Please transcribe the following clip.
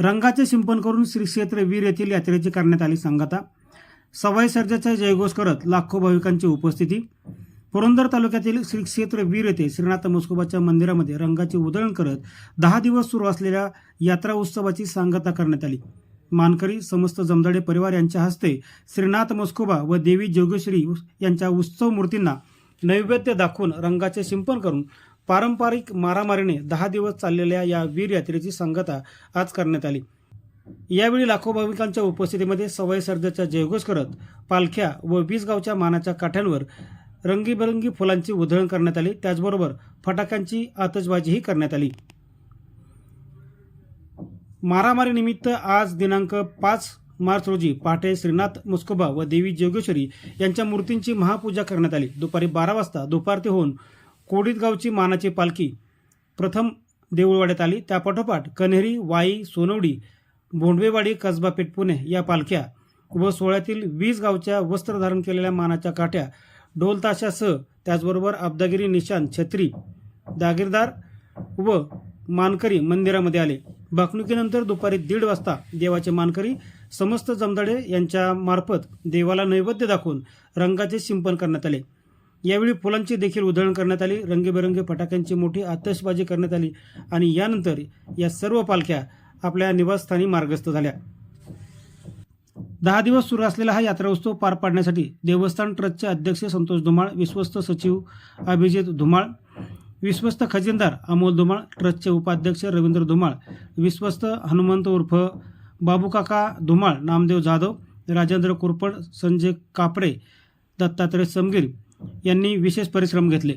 रंगाचे शिंपण करून श्री क्षेत्र वीर येथील यात्रेची करण्यात आली सांगता. सवाई सर्जाचा जयघोष करत लाखो भाविकांची उपस्थिती. पुरंदर तालुक्यातील श्री क्षेत्र वीर येथे श्रीनाथ मस्कोबाच्या मंदिरामध्ये रंगाची उधळण करत दहा दिवस सुरू असलेल्या यात्रा उत्सवाची सांगता करण्यात आली. मानकरी समस्त जमदाडे परिवार यांच्या हस्ते श्रीनाथ मस्कोबा व देवी जोगेश्वरी यांच्या उत्सव मूर्तींना नैवेद्य दाखवून रंगाचे शिंपण करून पारंपरिक मारामारीने दहा दिवस चाललेल्या या वीर यात्रेची सांगता आज करण्यात आली. यावेळी लाखो भाविकांच्या उपस्थितीमध्ये सवाई सर्जाचा जयघोष करत पालख्या व वीस गावच्या मानाच्या काठ्यांवर रंगीबेरंगी फुलांची उधळण करण्यात आली. त्याचबरोबर फटाक्यांची आतषबाजीही करण्यात आली. मारामारीनिमित्त आज दिनांक पाच मार्च रोजी पहाटे श्रीनाथ मुस्कोबा व देवी जोगेश्वरी यांच्या मूर्तींची महापूजा करण्यात आली. दुपारी बारा वाजता दुपार ते होऊन कोडीतगावची मानाची पालखी प्रथम देऊळवाड्यात आली. त्यापाठोपाठ कन्हेरी वाई सोनवडी भोंडवेवाडी कसबा पेठ पुणे या पालख्या व सोहळ्यातील वीस गावच्या वस्त्र धारण केलेल्या मानाच्या काठ्या ढोलताशासह त्याचबरोबर अब्दागिरी निशान छत्री दागिरदार व मानकरी मंदिरामध्ये आले. भाकणुकीनंतर दुपारी दीड वाजता देवाचे मानकरी समस्त जमदाडे यांच्या मार्फत देवाला नैवेद्य दाखवून रंगाचे शिंपण करण्यात आले. यावेळी फुलांची देखील उधळण करण्यात आली. रंगीबेरंगी फटाक्यांची मोठी आतषबाजी करण्यात आली आणि यानंतर या सर्व पालख्या आपल्या निवासस्थानी मार्गस्थ झाल्या. दहा दिवस सुरू असलेला हा यात्रा उत्सव पार पाडण्यासाठी देवस्थान ट्रस्टचे अध्यक्ष संतोष धुमाळ विश्वस्त सचिव अभिजित धुमाळ विश्वस्त खजिनदार अमोल धुमाळ ट्रस्टचे उपाध्यक्ष रवींद्र धुमाळ विश्वस्त हनुमंत उर्फ बाबूकाका धुमाळ नामदेव जाधव राजेंद्र कुरपड संजय कापडे दत्तात्रय समगीर यांनी विशेष परिश्रम घेतले.